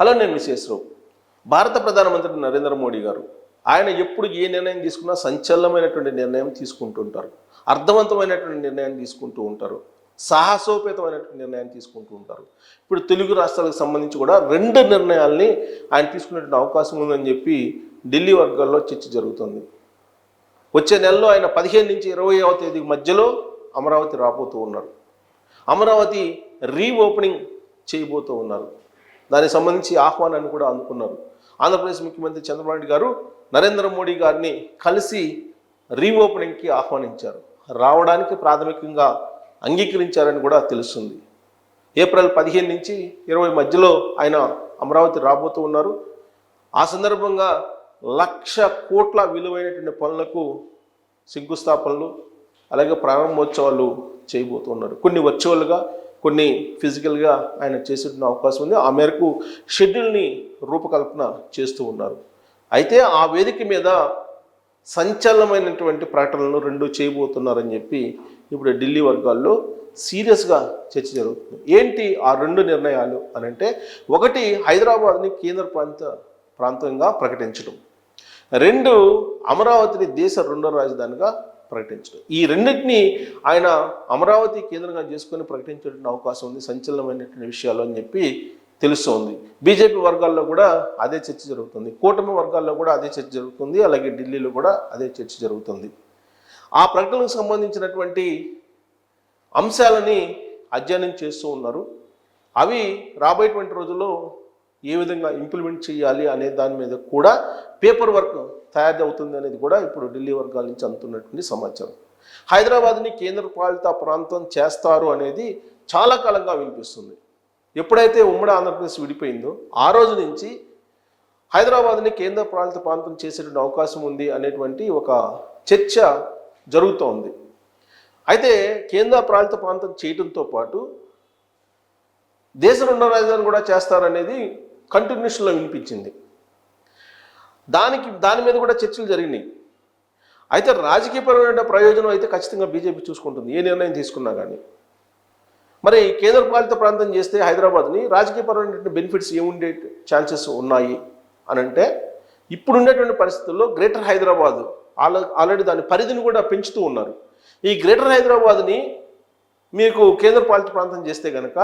Hello నేను విశేషరావు భారత ప్రధానమంత్రి నరేంద్ర మోడీ గారు ఆయన ఎప్పుడు ఏ నిర్ణయం తీసుకున్నా సంచలనమైనటువంటి నిర్ణయం తీసుకుంటుంటారు అర్థవంతమైనటువంటి నిర్ణయం తీసుకుంటూ ఉంటారు. సాహసోపేతమైనటువంటి నిర్ణయాన్ని తీసుకుంటూ ఉంటారు. ఇప్పుడు తెలుగు రాష్ట్రాలకు సంబంధించి కూడా రెండు నిర్ణయాల్ని ఆయన తీసుకునేటువంటి అవకాశం ఉందని చెప్పి ఢిల్లీ వర్గాల్లో చర్చ జరుగుతుంది. వచ్చే నెలలో ఆయన పదిహేను నుంచి ఇరవైవ తేదీ మధ్యలో అమరావతి రాబోతూ ఉన్నారు. అమరావతి రీఓపెనింగ్ చేయబోతూ ఉన్నారు. దానికి సంబంధించి ఆహ్వానాన్ని కూడా అందుకున్నారు. ఆంధ్రప్రదేశ్ ముఖ్యమంత్రి చంద్రబాబు నాయుడు గారు నరేంద్ర మోడీ గారిని కలిసి రీఓపెనింగ్కి ఆహ్వానించారు. రావడానికి ప్రాథమికంగా అంగీకరించారని కూడా తెలుస్తుంది. ఏప్రిల్ పదిహేను నుంచి ఇరవై మధ్యలో ఆయన అమరావతి రాబోతూ ఉన్నారు. ఆ సందర్భంగా లక్ష కోట్ల విలువైనటువంటి పనులకు శంకుస్థాపనలు అలాగే ప్రారంభోత్సవాలు చేయబోతున్నారు కొన్ని వర్చువల్గా కొన్ని ఫిజికల్గా ఆయన చేసిన అవకాశం ఉంది. ఆ మేరకు షెడ్యూల్ని రూపకల్పన చేస్తూ ఉన్నారు. అయితే ఆ వేదిక మీద సంచలనమైనటువంటి ప్రకటనలు రెండు చేయబోతున్నారని చెప్పి ఇప్పుడు ఢిల్లీ వర్గాల్లో సీరియస్గా చర్చ జరుగుతుంది. ఏంటి ఆ రెండు నిర్ణయాలు అని అంటే ఒకటి హైదరాబాద్ని కేంద్ర ప్రాంత ప్రాంతంగా ప్రకటించడం. రెండు అమరావతిని దేశ రెండో రాజధానిగా ప్రకటించడం. ఈ రెండింటిని ఆయన అమరావతి కేంద్రంగా చేసుకొని ప్రకటించేటువంటి అవకాశం ఉంది సంచలనమైనటువంటి విషయాలు అని చెప్పి తెలుస్తోంది. బీజేపీ వర్గాల్లో కూడా అదే చర్చ జరుగుతుంది. కూటమి వర్గాల్లో కూడా అదే చర్చ జరుగుతుంది. అలాగే ఢిల్లీలో కూడా అదే చర్చ జరుగుతుంది. ఆ ప్రకటనకు సంబంధించినటువంటి అంశాలని అధ్యయనం చేస్తూ ఉన్నారు. అవి రాబోయేటువంటి రోజుల్లో ఏ విధంగా ఇంప్లిమెంట్ చేయాలి అనే దాని మీద కూడా పేపర్ వర్క్ తయారవుతుంది అనేది కూడా ఇప్పుడు ఢిల్లీ వర్గాల నుంచి అందుతున్నటువంటి సమాచారం. హైదరాబాద్ని కేంద్ర పాలిత ప్రాంతం చేస్తారు అనేది చాలా కాలంగా వినిపిస్తుంది. ఎప్పుడైతే ఉమ్మడి ఆంధ్రప్రదేశ్ విడిపోయిందో ఆ రోజు నుంచి హైదరాబాద్ని కేంద్ర పాలిత ప్రాంతం చేసేటువంటి అవకాశం ఉంది అనేటువంటి ఒక చర్చ జరుగుతోంది. అయితే కేంద్ర పాలిత ప్రాంతం చేయడంతో పాటు దేశ రెండో రాజధాని కూడా చేస్తారనేది కంటిన్యూషన్లో వినిపించింది. దానికి దాని మీద కూడా చర్చలు జరిగినాయి. అయితే రాజకీయపరమైన ప్రయోజనం అయితే ఖచ్చితంగా బీజేపీ చూసుకుంటుంది. ఏ నిర్ణయం తీసుకున్నా కానీ మరి కేంద్ర పాలిత ప్రాంతం చేస్తే హైదరాబాద్ని రాజకీయపరమైనటువంటి బెనిఫిట్స్ ఏముండే ఛాన్సెస్ ఉన్నాయి? అని అంటే ఇప్పుడున్నటువంటి పరిస్థితుల్లో గ్రేటర్ హైదరాబాద్ ఆల్రెడీ దాని పరిధిని కూడా పెంచుతూ ఉన్నారు. ఈ గ్రేటర్ హైదరాబాద్ని మీకు కేంద్ర పాలిత ప్రాంతం చేస్తే కనుక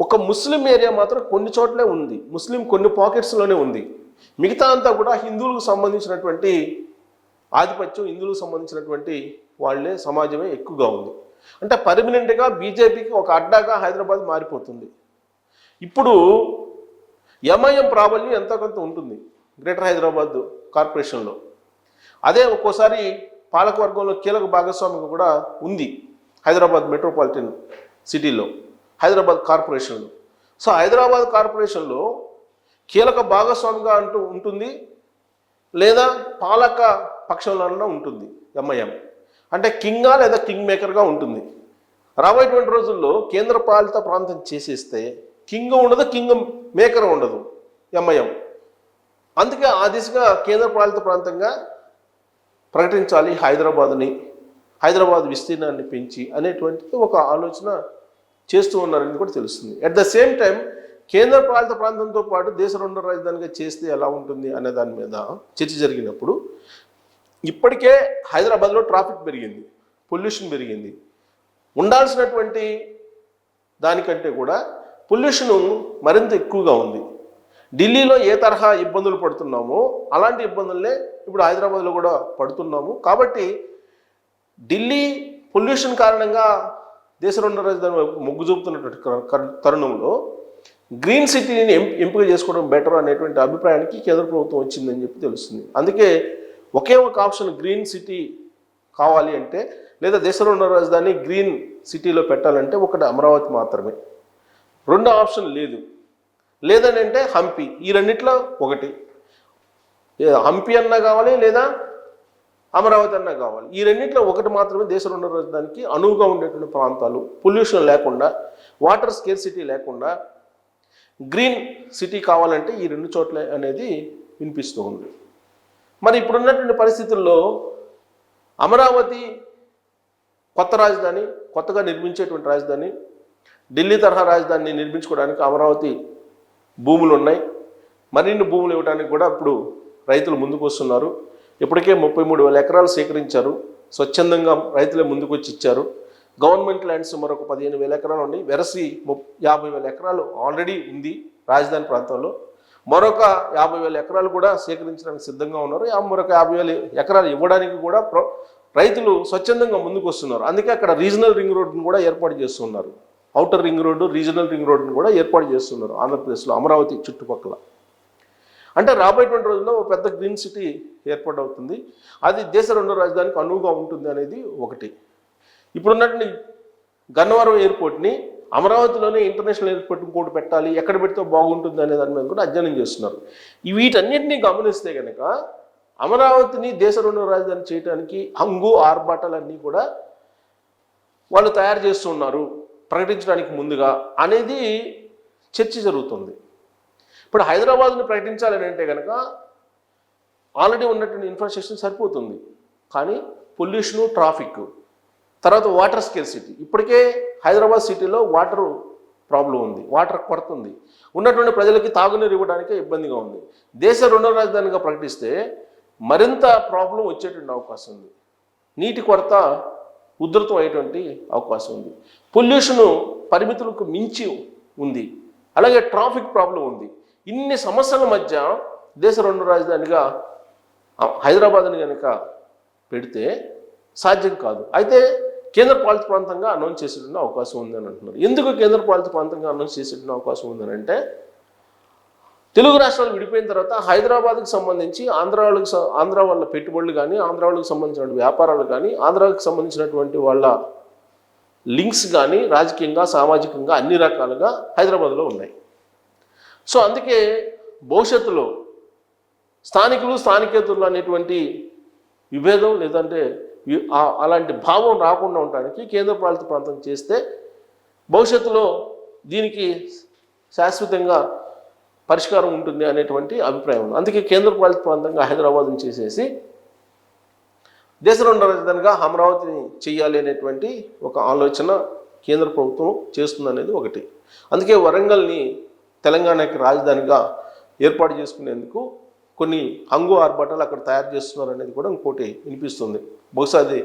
ఒక ముస్లిం ఏరియా మాత్రం కొన్ని చోట్లే ఉంది. ముస్లిం కొన్ని పాకెట్స్లోనే ఉంది. మిగతా అంతా కూడా హిందువులకు సంబంధించినటువంటి ఆధిపత్యం హిందువులకు సంబంధించినటువంటి వాళ్ళే సమాజమే ఎక్కువగా ఉంది. అంటే పర్మనెంట్గా బీజేపీకి ఒక అడ్డాగా హైదరాబాద్ మారిపోతుంది. ఇప్పుడు ఎంఐఎం ప్రాబల్యం ఎంతో కొంత ఉంటుంది గ్రేటర్ హైదరాబాద్ కార్పొరేషన్లో. అదే ఒక్కోసారి పాలకవర్గంలో కీలక భాగస్వామికి కూడా ఉంది హైదరాబాద్ మెట్రోపాలిటన్ సిటీలో హైదరాబాద్ కార్పొరేషన్లో. సో హైదరాబాద్ కార్పొరేషన్లో కీలక భాగస్వామిగా అంటూ ఉంటుంది లేదా పాలక పక్షంలో ఉంటుంది ఎంఐఎం అంటే కింగా లేదా కింగ్ మేకర్గా ఉంటుంది. రాబోయేటువంటి రోజుల్లో కేంద్ర పాలిత ప్రాంతం చేసేస్తే కింగ్ ఉండదు కింగ్ మేకర్ ఉండదు ఎంఐఎం అందుకే ఆ దిశగా కేంద్ర పాలిత ప్రాంతంగా ప్రకటించాలి హైదరాబాద్ని హైదరాబాద్ విస్తీర్ణాన్ని పెంచి అనేటువంటిది ఒక ఆలోచన చేస్తూ ఉన్నారని కూడా తెలుస్తుంది. అట్ ద సేమ్ టైం కేంద్ర పాలిత ప్రాంతంతో పాటు దేశ రెండో రాజధానిగా చేస్తే ఎలా ఉంటుంది అనే దాని మీద చర్చ జరిగినప్పుడు ఇప్పటికే హైదరాబాద్లో ట్రాఫిక్ పెరిగింది పొల్యూషన్ పెరిగింది. ఉండాల్సినటువంటి దానికంటే కూడా పొల్యూషన్ మరింత ఎక్కువగా ఉంది. ఢిల్లీలో ఏ తరహా ఇబ్బందులు పడుతున్నామో అలాంటి ఇబ్బందులనే ఇప్పుడు హైదరాబాద్లో కూడా పడుతున్నాము. కాబట్టి ఢిల్లీ పొల్యూషన్ కారణంగా దేశ రెండో రాజధాని వైపు మొగ్గు చూపుతున్నటువంటి తరుణంలో గ్రీన్ సిటీని ఎంపిక చేసుకోవడం బెటర్ అనేటువంటి అభిప్రాయానికి కేంద్ర ప్రభుత్వం వచ్చిందని చెప్పి తెలుస్తుంది. అందుకే ఒకే ఒక ఆప్షన్ గ్రీన్ సిటీ కావాలి అంటే లేదా దేశంలో ఉన్న రాజధాని గ్రీన్ సిటీలో పెట్టాలంటే ఒకటి అమరావతి మాత్రమే. రెండో ఆప్షన్ లేదు. లేదని అంటే హంపి. ఈ రెండిట్లో ఒకటి. హంపి అన్నా కావాలి లేదా అమరావతి అన్నా కావాలి. ఈ రెండిట్లో ఒకటి మాత్రమే దేశ రెండో రాజధానికి అనువుగా ఉండేటువంటి ప్రాంతాలు పొల్యూషన్ లేకుండా వాటర్ స్కేర్సిటీ లేకుండా గ్రీన్ సిటీ కావాలంటే ఈ రెండు చోట్ల అనేది వినిపిస్తూ ఉంది. మరి ఇప్పుడున్నటువంటి పరిస్థితుల్లో అమరావతి కొత్త రాజధాని కొత్తగా నిర్మించేటువంటి రాజధాని ఢిల్లీ తరహా రాజధానిని నిర్మించుకోవడానికి అమరావతి భూములు ఉన్నాయి. మరిన్ని భూములు ఇవ్వడానికి కూడా ఇప్పుడు రైతులు ముందుకు వస్తున్నారు. ఇప్పటికే ముప్పై మూడు వేల ఎకరాలు సేకరించారు. స్వచ్ఛందంగా రైతులే ముందుకు వచ్చి ఇచ్చారు. గవర్నమెంట్ ల్యాండ్స్ మరొక పదిహేను వేల ఎకరాలు ఉన్నాయి. వెరసి యాభై వేల ఎకరాలు ఆల్రెడీ ఉంది రాజధాని ప్రాంతంలో. మరొక యాభై వేల ఎకరాలు కూడా సేకరించడానికి సిద్ధంగా ఉన్నారు. ఆ మరొక యాభై వేల ఎకరాలు ఇవ్వడానికి కూడా ప్ర- రైతులు స్వచ్ఛందంగా ముందుకు వస్తున్నారు అందుకే అక్కడ రీజనల్ రింగ్ రోడ్డును కూడా ఏర్పాటు చేస్తున్నారు. Outer ring road regional ring రోడ్డును కూడా ఏర్పాటు చేస్తున్నారు ఆంధ్రప్రదేశ్లో అమరావతి చుట్టుపక్కల. అంటే రాబోయేటువంటి రోజుల్లో ఒక పెద్ద గ్రీన్ సిటీ ఏర్పాటు అవుతుంది అది దేశ రెండో రాజధానికి అనువుగా ఉంటుంది అనేది ఒకటి. ఇప్పుడున్నటువంటి గన్నవరం ఎయిర్పోర్ట్ని అమరావతిలోనే ఇంటర్నేషనల్ ఎయిర్పోర్ట్ ఇంకోటి పెట్టాలి ఎక్కడ పెడితే బాగుంటుంది అనే దాని మీద కూడా అధ్యయనం చేస్తున్నారు. వీటన్నింటినీ గమనిస్తే కనుక అమరావతిని దేశ రెండో రాజధాని చేయడానికి హంగు ఆర్భాటాలన్నీ కూడా వాళ్ళు తయారు చేస్తున్నారు ప్రకటించడానికి ముందుగా అనేది చర్చ జరుగుతుంది. ఇప్పుడు హైదరాబాద్ను ప్రకటించాలని అంటే కనుక ఆల్రెడీ ఉన్నటువంటి ఇన్ఫ్రాస్ట్రక్చర్ సరిపోతుంది. కానీ పొల్యూషను ట్రాఫిక్ తర్వాత వాటర్ స్కేర్సిటీ ఇప్పటికే హైదరాబాద్ సిటీలో వాటర్ ప్రాబ్లం ఉంది వాటర్ కొరత ఉంది. ఉన్నటువంటి ప్రజలకి తాగునీరు ఇవ్వడానికి ఇబ్బందిగా ఉంది. దేశ రెండో రాజధానిగా ప్రకటిస్తే మరింత ప్రాబ్లం వచ్చేటువంటి అవకాశం ఉంది. నీటి కొరత ఉధృతం అయ్యేటువంటి అవకాశం ఉంది. పొల్యూషను పరిమితులకు మించి ఉంది. అలాగే ట్రాఫిక్ ప్రాబ్లం ఉంది. ఇన్ని సమస్యల మధ్య దేశ రెండు రాజధానిగా హైదరాబాద్ని కనుక పెడితే సాధ్యం కాదు. అయితే కేంద్ర పాలిత ప్రాంతంగా అనౌన్స్ చేసేటువంటి అవకాశం ఉందని అంటున్నారు. ఎందుకు కేంద్ర పాలిత ప్రాంతంగా అనౌన్స్ చేసేటువంటి అవకాశం ఉందని అంటే తెలుగు రాష్ట్రాలు విడిపోయిన తర్వాత హైదరాబాద్కి సంబంధించి ఆంధ్ర వాళ్ళకి స- ఆంధ్ర వాళ్ళ పెట్టుబడులు కానీ ఆంధ్ర వాళ్ళకి సంబంధించిన వ్యాపారాలు కానీ ఆంధ్రాకి సంబంధించినటువంటి వాళ్ళ లింక్స్ కానీ రాజకీయంగా సామాజికంగా అన్ని రకాలుగా హైదరాబాద్లో ఉన్నాయి. సో అందుకే భవిష్యత్తులో స్థానికులు స్థానికేతరులు అనేటువంటి విభేదం లేదంటే అలాంటి భావం రాకుండా ఉండడానికి కేంద్ర పాలిత ప్రాంతం చేస్తే భవిష్యత్తులో దీనికి శాశ్వతంగా పరిష్కారం ఉంటుంది అనేటువంటి అభిప్రాయం ఉంది. అందుకే కేంద్ర పాలిత ప్రాంతంగా హైదరాబాద్ని చేసేసి దేశ రెండు రాజధానిగా అమరావతిని చేయాలి అనేటువంటి ఒక ఆలోచన కేంద్ర ప్రభుత్వం చేస్తుందనేది ఒకటి. అందుకే వరంగల్ని తెలంగాణకి రాజధానిగా ఏర్పాటు చేసుకునేందుకు కొన్ని హంగు ఆర్భాటాలు అక్కడ తయారు చేస్తున్నారు అనేది కూడా ఇంకోటి వినిపిస్తుంది. బహుశా అది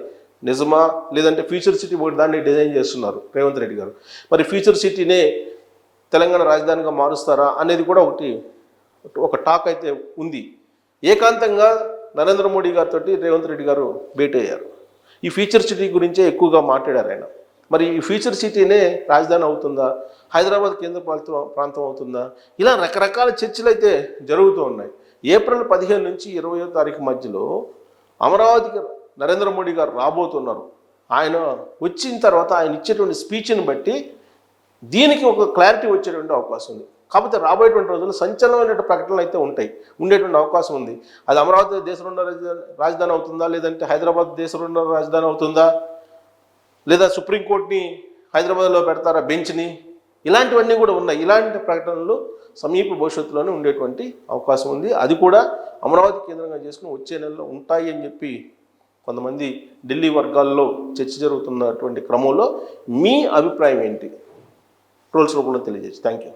నిజమా? లేదంటే ఫ్యూచర్ సిటీ ఒకటి దాన్ని డిజైన్ చేస్తున్నారు రేవంత్ రెడ్డి గారు. మరి ఫ్యూచర్ సిటీనే తెలంగాణ రాజధానిగా మారుస్తారా అనేది కూడా ఒకటి ఒక టాక్ అయితే ఉంది. ఏకాంతంగా నరేంద్ర మోడీ గారితో రేవంత్ రెడ్డి గారు భేటీ అయ్యారు. ఈ ఫ్యూచర్ సిటీ గురించే ఎక్కువగా మాట్లాడారు ఆయన. మరి ఈ ఫ్యూచర్ సిటీనే రాజధాని అవుతుందా? హైదరాబాద్ కేంద్ర ప్రాంతం అవుతుందా? ఇలా రకరకాల చర్చలు అయితే జరుగుతూ ఉన్నాయి. ఏప్రిల్ పదిహేను నుంచి ఇరవయో తారీఖు మధ్యలో అమరావతికి నరేంద్ర మోడీ గారు రాబోతున్నారు. ఆయన వచ్చిన తర్వాత ఆయన ఇచ్చేటువంటి స్పీచ్ని బట్టి దీనికి ఒక క్లారిటీ వచ్చేటువంటి అవకాశం ఉంది. కాకపోతే రాబోయేటువంటి రోజుల్లో సంచలనమైనటువంటి ప్రకటనలు అయితే ఉంటాయి. ఉండేటువంటి అవకాశం ఉంది. అది అమరావతి దేశ రెండో రాజధాని రాజధాని అవుతుందా? లేదంటే హైదరాబాద్ దేశ రెండో రాజధాని అవుతుందా? లేదా సుప్రీంకోర్టుని హైదరాబాద్లో పెడతారా? బెంచ్ని? ఇలాంటివన్నీ కూడా ఉన్నాయి. ఇలాంటి ప్రకటనలు సమీప భవిష్యత్తులోనే ఉండేటువంటి అవకాశం ఉంది. అది కూడా అమరావతి కేంద్రంగా చేసుకుని వచ్చే నెలలో ఉంటాయి అని చెప్పి కొంతమంది ఢిల్లీ వర్గాల్లో చర్చ జరుగుతున్నటువంటి క్రమంలో మీ అభిప్రాయం ఏంటి? రూల్స్ రూపంలో తెలియజేసి. Thank you